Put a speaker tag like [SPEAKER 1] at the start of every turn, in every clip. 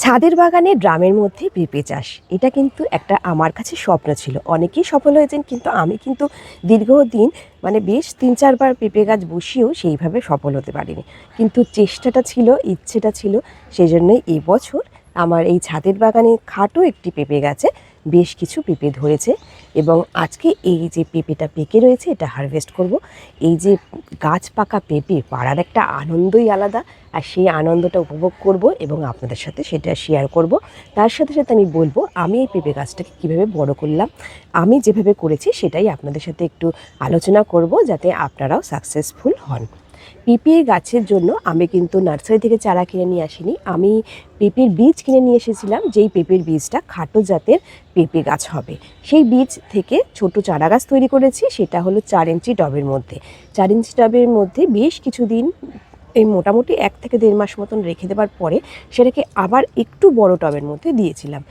[SPEAKER 1] ছাদের বাগানে ড্রামের মধ্যে পেঁপে চাষ। এটা কিন্তু একটা আমার কাছে স্বপ্ন ছিল। অনেকেই সফল হয়েছেন, কিন্তু আমি কিন্তু দীর্ঘদিন মানে বেশ তিন চারবার পেঁপে গাছ বসিয়েও সেইভাবে সফল হতে পারিনি। কিন্তু চেষ্টাটা ছিল, ইচ্ছেটা ছিল সেই জন্যই এবছর আমার এই ছাদের বাগানে খাটো একটি পেঁপে গাছে বেশ কিছু পেঁপে ধরেছে এবং আজকে এই যে পেঁপেটা পেকে রয়েছে, এটা হারভেস্ট করব। এই যে গাছ পাকা পেঁপে পাড়ার একটা আনন্দই আলাদা আর সেই আনন্দটা উপভোগ করব এবং আপনাদের সাথে সেটা শেয়ার করব। তার সাথে সাথে আমি বলব, আমি এই পেঁপে গাছটাকে কীভাবে বড় করলাম, আমি যেভাবে করেছি সেটাই আপনাদের সাথে একটু আলোচনা করব যাতে আপনারাও সাকসেসফুল হন। পেঁপে গাছের জন্য আমি কিন্তু নার্সারি থেকে চারা কিনে নিয়ে আসিনি। আমি পেঁপের বীজ কিনে নিয়ে এসেছিলাম, যেই পেঁপের বীজটা খাটো জাতের পেঁপে গাছ হবে। সেই বীজ থেকে ছোট চারা গাছ তৈরি করেছি, সেটা হলো চার ইঞ্চি টবের মধ্যে। চার ইঞ্চি টবের মধ্যে বেশ কিছুদিন এই মোটামুটি এক থেকে দেড় মাস মতন রেখে দেওয়ার পরে সেটাকে আবার একটু বড় টবের মধ্যে দিয়েছিলাম।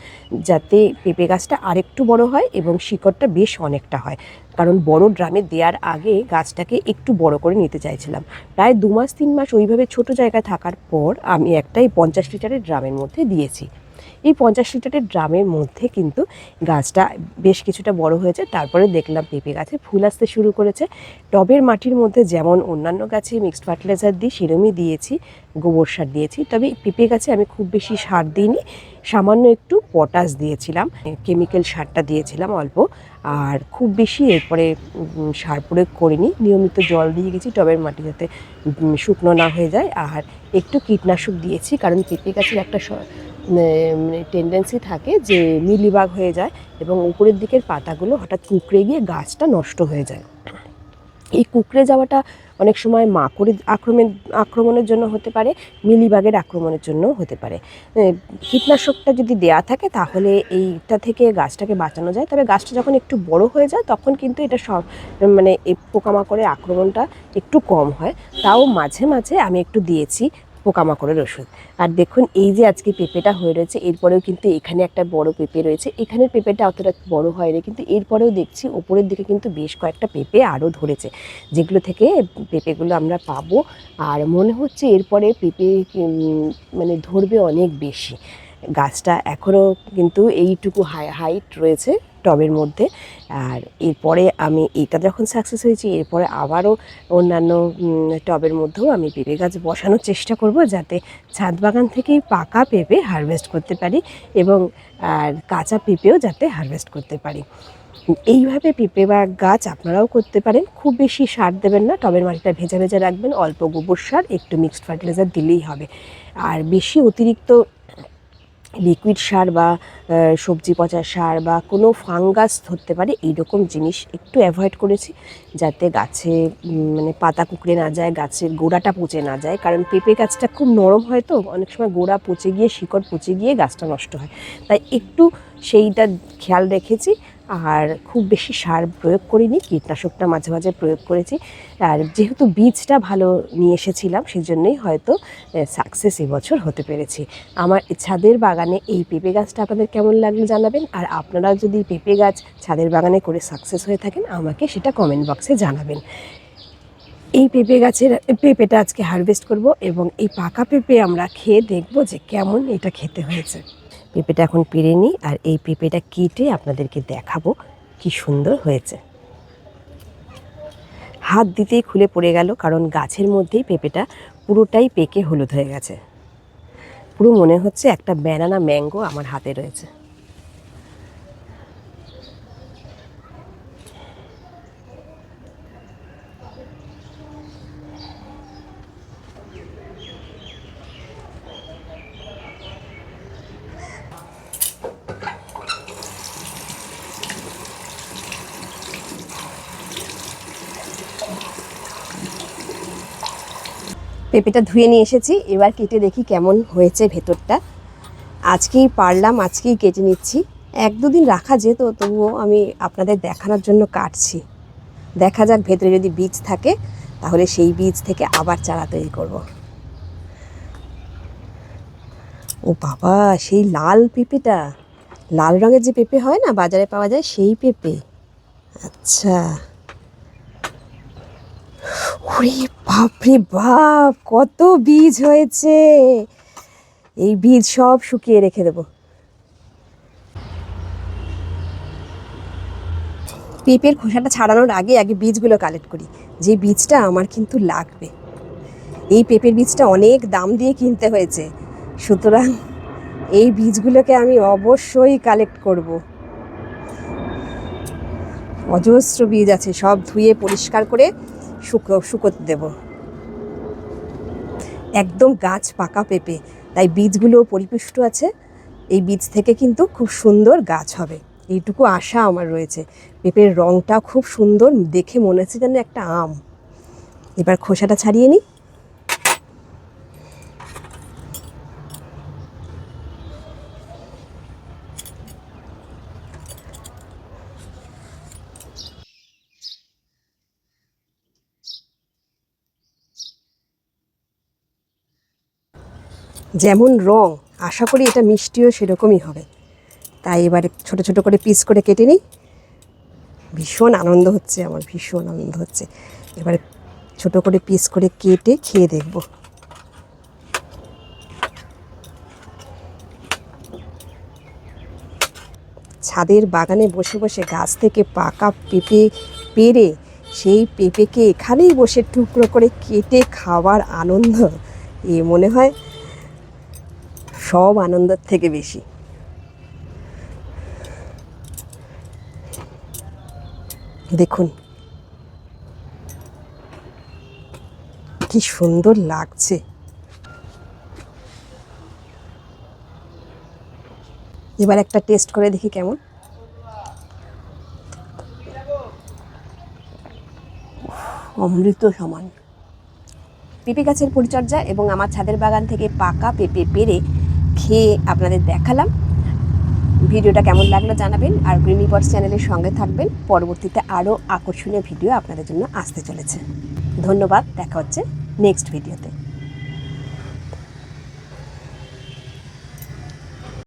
[SPEAKER 1] যাতে পেঁপে গাছটা আরেকটু বড় হয় এবং শিকড়টা বেশ অনেকটা হয়। কারণ বড় ড্রামে দেওয়ার আগে গাছটাকে একটু বড় করে নিতে চাইছিলাম। প্রায় দু মাস, তিন মাস ওইভাবে ছোট জায়গায় থাকার পর আমি একটাই পঞ্চাশ লিটারের ড্রামের মধ্যে দিয়েছি। এই পঞ্চাশ লিটারের ড্রামের মধ্যে কিন্তু গাছটা বেশ কিছুটা বড় হয়েছে, তারপরে দেখলাম পেঁপে গাছে ফুল আসতে শুরু করেছে। টবের মাটির মধ্যে যেমন অন্যান্য গাছে মিক্সড ফার্টিলাইজার দিই, সেরমই দিয়েছি, গোবর সার দিয়েছি। তবে পেঁপে গাছে আমি খুব বেশি সার দিইনি। সামান্য একটু পটাশ দিয়েছিলাম কেমিক্যাল সারটা দিয়েছিলাম অল্প, আর খুব বেশি এরপরে সার প্রয়োগ করিনি। নিয়মিত জল দিয়ে গেছি টবের মাটি যাতে শুকনো না হয়ে যায়। আর একটু কীটনাশক দিয়েছি, কারণ পেঁপে গাছের একটা মানে টেন্ডেন্সি থাকে যে মিলিবাগ হয়ে যায় এবং উপরের দিকের পাতাগুলো হঠাৎ কুকড়ে গিয়ে গাছটা নষ্ট হয়ে যায়। এই কুকড়ে যাওয়াটা অনেক সময় মাকড়ের আক্রমণ, আক্রমণের জন্য হতে পারে, মিলিবাগের আক্রমণের জন্য হতে পারে। কীটনাশকটা যদি দেয়া থাকে তাহলে এইটা থেকে গাছটাকে বাঁচানো যায়। তবে গাছটা যখন একটু বড় হয়ে যায় তখন কিন্তু এটা সব মানে এই পোকামাকড়ের আক্রমণটা একটু কম হয়। তাও মাঝে মাঝে আমি একটু দিয়েছি পোকামাকড়ের ওষুধ। আর দেখুন, এই যে আজকে পেঁপেটা হয়ে রয়েছে, এরপরেও কিন্তু এখানে একটা বড় পেঁপে রয়েছে। এখানের পেঁপেটা অতটা বড় হয়নি, কিন্তু এরপরেও দেখছি ওপরের দিকে কিন্তু বেশ কয়েকটা পেঁপে আরও ধরেছে, যেগুলো থেকে পেঁপেগুলো আমরা পাবো। আর মনে হচ্ছে এরপরে পেঁপে মানে ধরবে অনেক বেশি। গাছটা এখনও কিন্তু এইটুকু হাই হাইট রয়েছে টবের মধ্যে। আর এরপরে আমি এটা যখন সাকসেস হয়েছি, এরপরে আবারও অন্যান্য টবের মধ্যেও আমি পেঁপে গাছ বসানোর চেষ্টা করব যাতে ছাদ বাগান থেকেই পাকা পেঁপে হারভেস্ট করতে পারি এবং, আর কাঁচা পেঁপেও যাতে হারভেস্ট করতে পারি। এইভাবে পেঁপে বা গাছ আপনারাও করতে পারেন। খুব বেশি সার দেবেন না, টবের মাটিটা ভেজা ভেজা রাখবেন। অল্প গোবর সার, একটু মিক্সড ফার্টিলাইজার দিলেই হবে। আর বেশি অতিরিক্ত লিকুইড সার বা সবজি পচা সার বা কোনো ফাঙ্গাস ধরতে পারে, এইরকম জিনিস একটু অ্যাভয়েড করেছি যাতে গাছে মানে পাতা কুকড়ে না যায়, গাছের গোড়াটা পচে না যায়। কারণ পেঁপে গাছটা খুব নরম হয় তো, অনেক সময় গোড়া পচে গিয়ে, শিকড় পচে গিয়ে গাছটা নষ্ট হয়। তাই একটু সেইটা খেয়াল রেখেছি আর খুব বেশি সার প্রয়োগ করিনি, কীটনাশকটা মাঝে মাঝে প্রয়োগ করেছি। আর যেহেতু বীজটা ভালো নিয়ে এসেছিলাম সেই জন্যই হয়তো সাকসেস এবছর হতে পেরেছি। আমার ছাদের বাগানে এই পেঁপে গাছটা আপনাদের কেমন লাগল জানাবেন, আর আপনারা যদি পেঁপে গাছ ছাদের বাগানে করে সাকসেস হয়ে থাকেন, আমাকে সেটা কমেন্ট বক্সে জানাবেন। এই পেঁপে গাছের, পেঁপেটা আজকে হারভেস্ট করব, এবং এই পাকা পেঁপে আমরা খেয়ে দেখব যে কেমন এটা খেতে হয়েছে। পেঁপেটা এখন পেরে নিই আর এই পেঁপেটা কেটে আপনাদেরকে দেখাবো কি সুন্দর হয়েছে। হাত দিতেই খুলে পড়ে গেল, কারণ গাছের মধ্যেই পেঁপেটা পুরোটাই পেকে হলুদ হয়ে গেছে। পুরো মনে হচ্ছে একটা ব্যানানা ম্যাঙ্গো আমার হাতে রয়েছে। পেঁপেটা ধুয়ে নিয়ে এসেছি। এবার কেটে দেখি কেমন হয়েছে ভেতরটা। আজকেই পারলাম, আজকেই কেটে নিচ্ছি। এক দুদিন রাখা যেত, তবুও আমি আপনাদের দেখানোর জন্য কাটছি। দেখা যাক ভেতরে যদি বীজ থাকে, তাহলে সেই বীজ থেকে আবার চারা তৈরি করব। ও বাবা, সেই লাল পেঁপেটা। লাল রঙের যে পেঁপে হয় না, বাজারে পাওয়া যায় সেই পেঁপে। আচ্ছা। ওরে বাপরে বাপ, কত বীজ হয়েছে। এই বীজ সব শুকিয়ে রেখে দেবো। পেঁপের খোসাটা ছাড়ানোর আগে আগে বীজগুলো কালেক্ট করি। যে বীজটা আমার কিন্তু লাগবে। এই পেঁপের বীজটা অনেক দাম দিয়ে কিনতে হয়েছে। সুতরাং এই বীজগুলোকে আমি অবশ্যই কালেক্ট করব। অজস্র বীজ আছে, সব ধুয়ে পরিষ্কার করে শুকো, শুকোতে দেব। একদম গাছ পাকা পেঁপে, তাই বীজগুলো পরিপুষ্ট আছে। এই বীজ থেকে কিন্তু খুব সুন্দর গাছ হবে। এইটুকু আশা আমার রয়েছে। পেঁপের রঙটা খুব সুন্দর, দেখে মনে হচ্ছে যেন একটা আম। এবার খোসাটা ছাড়িয়ে নিই। যেমন রং, আশা করি এটা মিষ্টিও সেরকমই হবে। তাই এবারে ছোট ছোট করে পিস করে কেটে নিই। ভীষণ আনন্দ হচ্ছে আমার, ভীষণ আনন্দ হচ্ছে। এবারে ছোট করে পিস করে কেটে খেয়ে দেখব। ছাদের বাগানে বসে বসে গাছ থেকে পাকা পেঁপে পেরে সেই পেঁপেকে এখানেই বসে টুকরো করে কেটে খাওয়ার আনন্দ। এ মনে হয় সব আনন্দের থেকে বেশি। দেখুন। কি সুন্দর লাগছে। এবার একটা টেস্ট করে দেখি কেমন। অমৃত সমান। পেঁপে গাছের পরিচর্যা এবং আমার ছাদের বাগান থেকে পাকা পেঁপে পেরে খেয়ে আপনাদের দেখালাম। ভিডিওটা কেমন লাগল জানাবেন আর গ্রিনি বটস চ্যানেলের সঙ্গে থাকবেন। পরবর্তীতে আরও আকর্ষণীয় ভিডিও আপনাদের জন্য আসতে চলেছে। ধন্যবাদ, দেখা হচ্ছে নেক্সট ভিডিওতে